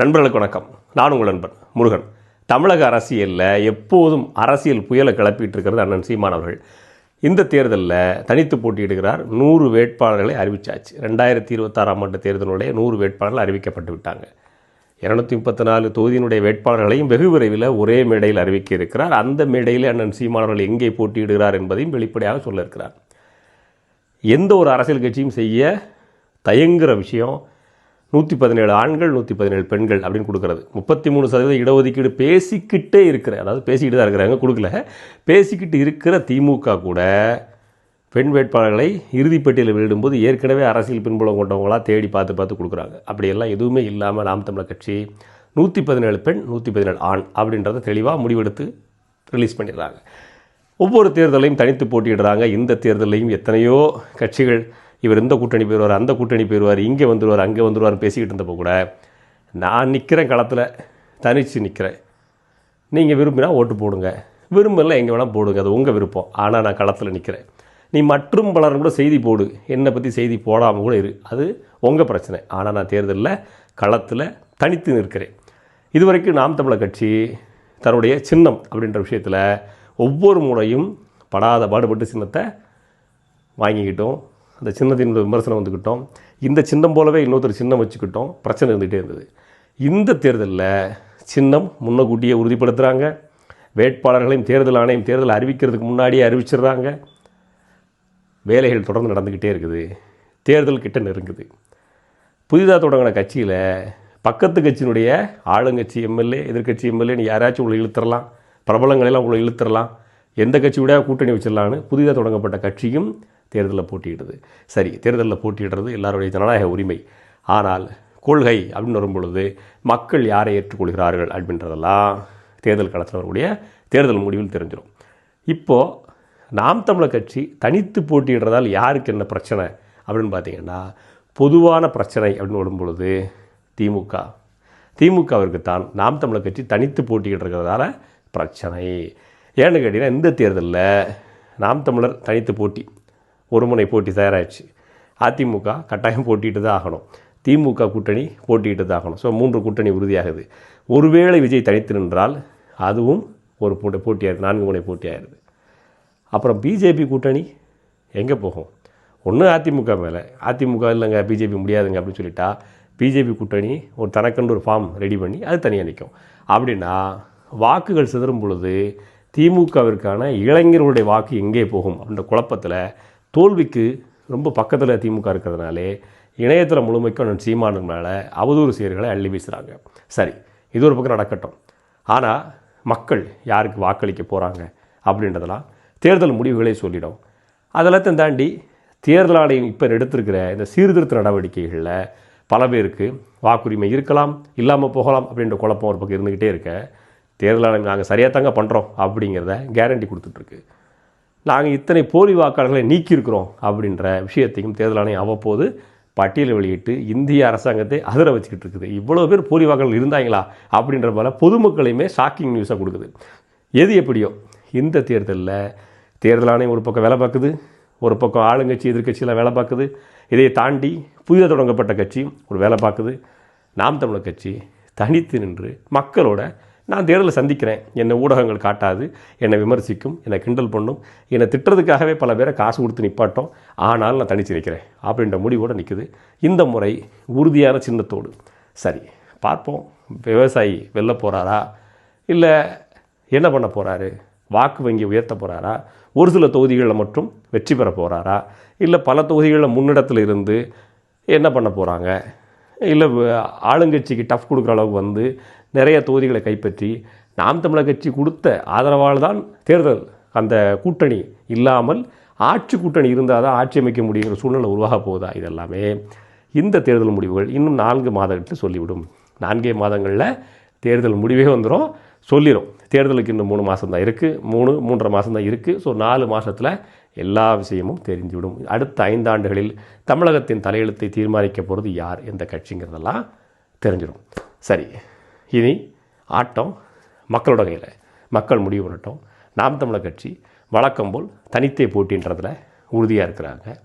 நண்பர்களுக்கு வணக்கம். நான் உங்கள் நண்பன் முருகன். தமிழக அரசியலில் எப்போதும் அரசியல் புயலை கிளப்பிட்டு இருக்கிறது அண்ணன் சீமான் அவர்கள். இந்த தேர்தலில் தனித்து போட்டியிடுகிறார். நூறு வேட்பாளர்களை அறிவிச்சாச்சு. ரெண்டாயிரத்தி இருபத்தாறாம் ஆண்டு தேர்தலுடைய நூறு வேட்பாளர்கள் அறிவிக்கப்பட்டு விட்டாங்க. இரநூத்தி முப்பத்தி நாலு தொகுதியினுடைய வேட்பாளர்களையும் வெகு விரைவில் ஒரே மேடையில் அறிவிக்க இருக்கிறார். அந்த மேடையில் அண்ணன் சீமானவர்கள் எங்கே போட்டியிடுகிறார் என்பதையும் வெளிப்படையாக சொல்ல இருக்கிறார். எந்த ஒரு அரசியல் கட்சியும் செய்ய தயங்குகிற விஷயம் நூற்றி பதினேழு ஆண்கள் நூற்றி பதினேழு பெண்கள் அப்படின்னு கொடுக்குறது. முப்பத்தி மூணு சதவீத இடஒதுக்கீடு பேசிக்கிட்டே இருக்கிற அதாவது பேசிக்கிட்டு தான் இருக்கிறாங்க கொடுக்கல. பேசிக்கிட்டு இருக்கிற திமுக கூட பெண் வேட்பாளர்களை இறுதிப்பட்டியலில் வெளியிடும்போது ஏற்கனவே அரசியல் பின்புலம் கொண்டவங்களாக தேடி பார்த்து பார்த்து கொடுக்குறாங்க. அப்படியெல்லாம் எதுவுமே இல்லாமல் நாம் தமிழர் கட்சி நூற்றி பதினேழு பெண் நூற்றி பதினேழு ஆண் அப்படின்றத தெளிவாக முடிவெடுத்து ரிலீஸ் பண்ணிடுறாங்க. ஒவ்வொரு தேர்தலையும் தனித்து போட்டியிடுறாங்க. இந்த தேர்தலையும் எத்தனையோ கட்சிகள் இவர் இந்த கூட்டணி போயிடுவார் அந்த கூட்டணி போயிடுவார் இங்கே வந்துடுவார் அங்கே வந்துடுவார்னு பேசிக்கிட்டு இருந்தப்போ கூட நான் நிற்கிறேன் களத்தில் தனித்து நிற்கிறேன். நீங்கள் விரும்பினா ஓட்டு போடுங்க. விரும்பல எங்கே வேணால் போடுங்க அது உங்கள் விருப்பம். ஆனால் நான் களத்தில் நிற்கிறேன். நீ மற்றும் பலரும் கூட செய்தி போடு என்னை பற்றி செய்தி போடாமல் கூட இரு. அது உங்கள் பிரச்சனை. ஆனால் நான் தேர்தலில் களத்தில் தனித்து நிற்கிறேன். இதுவரைக்கும் நாம் தமிழர் கட்சி தன்னுடைய சின்னம் அப்படின்ற விஷயத்தில் ஒவ்வொரு முறையும் படாத பாடுபட்டு சின்னத்தை வாங்கிக்கிட்டோம். அந்த சின்னத்தின் விமர்சனம் வந்துக்கிட்டோம். இந்த சின்னம் போலவே இன்னொருத்தர் சின்னம் வச்சுக்கிட்டோம். பிரச்சனை இருந்துகிட்டே இருந்தது. இந்த தேர்தலில் சின்னம் முன்னக்கூட்டியே உறுதிப்படுத்துகிறாங்க வேட்பாளர்களையும் தேர்தல் ஆணையம் தேர்தல் அறிவிக்கிறதுக்கு முன்னாடியே அறிவிச்சிடுறாங்க. வேலைகள் தொடர்ந்து நடந்துக்கிட்டே இருக்குது. தேர்தல் கிட்ட நெருங்குது. புதிதாக தொடங்கின கட்சியில் பக்கத்து கட்சியினுடைய ஆளுங்கட்சி எம்எல்ஏ எதிர்க்கட்சி எம்எல்ஏன்னு யாராச்சும் உங்களை இழுத்துறலாம். பிரபலங்களெல்லாம் உங்களை இழுத்துடலாம் எந்த கட்சியோட கூட்டணி வச்சிடலான்னு புதிதாக தொடங்கப்பட்ட கட்சியும் தேர்தலில் போட்டியிடுது. சரி தேர்தலில் போட்டியிடுறது எல்லாருடைய ஜனநாயக உரிமை. ஆனால் கொள்கை அப்படின்னு வரும்பொழுது மக்கள் யாரை ஏற்றுக்கொள்கிறார்கள் அப்படின்றதெல்லாம் தேர்தல் களத்தில் வரக்கூடிய தேர்தல் முடிவில் தெரிஞ்சிடும். இப்போது நாம் தமிழர் கட்சி தனித்து போட்டியிடுறதால் யாருக்கு என்ன பிரச்சனை அப்படின்னு பார்த்தீங்கன்னா பொதுவான பிரச்சனை அப்படின்னு வரும்பொழுது திமுக. திமுகவிற்கு தான் நாம் தமிழர் கட்சி தனித்து போட்டியிடுறதால பிரச்சனை. ஏன்னு கேட்டிங்கன்னா இந்த தேர்தலில் நாம் தமிழர் தனித்து போட்டி. ஒரு முனை போட்டி தயாராகிடுச்சு அதிமுக கட்டாயம் போட்டிட்டு தான் ஆகணும். திமுக கூட்டணி போட்டிட்டு தான் ஆகணும். ஸோ மூன்று கூட்டணி உறுதியாகுது. ஒருவேளை விஜய் தனித்து நின்றால் அதுவும் ஒரு போட்டி போட்டியாயிருது நான்கு முனை போட்டியாயிருது அப்புறம் பிஜேபி கூட்டணி எங்கே போகும்? ஒன்று அதிமுக மேலே. அதிமுக இல்லைங்க பிஜேபி முடியாதுங்க அப்படின்னு சொல்லிட்டா பிஜேபி கூட்டணி ஒரு தனக்கண்டு ஒரு ஃபார்ம் ரெடி பண்ணி அது தனியாக நிற்கும் அப்படின்னா வாக்குகள் சிதறும் பொழுது திமுகவிற்கான இளைஞர்களுடைய வாக்கு எங்கே போகும்? அப்படின்ற குழப்பத்தில் தோல்விக்கு ரொம்ப பக்கத்தில் திமுக இருக்கிறதுனாலே இணையத்தில் முழுமைக்கும் நான் சீமானன் மேலே அவதூறு செயல்களை அள்ளி வீசுகிறாங்க சரி இது ஒரு பக்கம் நடக்கட்டும். ஆனால் மக்கள் யாருக்கு வாக்களிக்க போகிறாங்க அப்படின்றதெல்லாம் தேர்தல் முடிவுகளே சொல்லிடும். அதெல்லாத்தையும் தாண்டி தேர்தல் ஆணையம் இப்போ எடுத்திருக்கிற இந்த சீர்திருத்த நடவடிக்கைகளில் பல பேருக்கு வாக்குரிமை இருக்கலாம் இல்லாமல் போகலாம் அப்படின்ற குழப்பம் ஒரு பக்கம் இருந்துக்கிட்டே இருக்க தேர்தல் ஆணையம் நாங்கள் சரியாக தாங்க பண்ணுறோம் அப்படிங்கிறத கேரண்டி கொடுத்துட்ருக்கு நாங்கள் இத்தனை போலி வாக்காளர்களை நீக்கியிருக்கிறோம் அப்படின்ற விஷயத்தையும் தேர்தல் ஆணையம் அவ்வப்போது பட்டியலை வெளியிட்டு இந்திய அரசாங்கத்தை அதிர வச்சுக்கிட்டு இருக்குது. இவ்வளோ பேர் போலி வாக்காளர்கள் இருந்தாங்களா அப்படின்ற போல பொதுமக்களையுமே ஷாக்கிங் நியூஸாக கொடுக்குது. எது எப்படியோ இந்த தேர்தலில் தேர்தல் ஆணையம் ஒரு பக்கம் வேலை பார்க்குது ஒரு பக்கம் ஆளுங்கட்சி எதிர்கட்சியெலாம் வேலை பார்க்குது. இதை தாண்டி புதிதாக தொடங்கப்பட்ட கட்சி ஒரு வேலை பார்க்குது. நாம் தமிழர் கட்சி தனித்து நின்று மக்களோட நான் தேர்தலை சந்திக்கிறேன். என்னை ஊடகங்கள் காட்டாது. என்னை விமர்சிக்கும். என்னை கிண்டல் பண்ணும். என்னை திட்டுறதுக்காகவே பல பேரை காசு கொடுத்து நிப்பாட்டோம். ஆனால் நான் தனித்து நிற்கிறேன். அப்படின்ற முடிவோடு நிற்குது இந்த முறை உறுதியான சின்னத்தோடு. சரி பார்ப்போம். விவசாயி வெளில போகிறாரா இல்லை என்ன பண்ண போகிறாரு வாக்கு வங்கி உயர்த்த போகிறாரா ஒரு சில தொகுதிகளில் மட்டும் வெற்றி பெற போகிறாரா இல்லை பல தொகுதிகளில் முன்னிடத்தில் இருந்து என்ன பண்ண போகிறாங்க இல்லை ஆளுங்கட்சிக்கு டஃப் கொடுக்குற அளவுக்கு வந்து நிறைய தொகுதிகளை கைப்பற்றி நாம் தமிழர் கட்சி கொடுத்த ஆதரவால் தான் தேர்தல் அந்த கூட்டணி இல்லாமல் ஆட்சி கூட்டணி இருந்தால் தான் ஆட்சி அமைக்க முடியுங்கிற சூழ்நிலை உருவாக போகுதா இதெல்லாமே இந்த தேர்தல் முடிவுகள் இன்னும் நான்கு மாதத்தில் சொல்லிவிடும். நான்கே மாதங்களில் தேர்தல் முடிவே வந்துடும் சொல்லிடும் தேர்தலுக்கு இன்னும் மூணு மாதம் தான் இருக்குது மூணு மூன்றரை மாதம் தான் இருக்குது ஸோ நாலு மாதத்தில் எல்லா விஷயமும் தெரிஞ்சுவிடும் அடுத்த ஐந்தாண்டுகளில் தமிழகத்தின் தலையெழுத்தை தீர்மானிக்க போகிறது யார்? எந்த கட்சிங்கிறதெல்லாம் தெரிஞ்சிடும் சரி. இனி ஆட்டம் மக்களோட கையில். மக்கள் முடிவு பண்ணட்டும். நாம் தமிழர் கட்சி வழக்கம் போல் தனித்தே போட்டின்றதில் உறுதியாக இருக்கிறாங்க.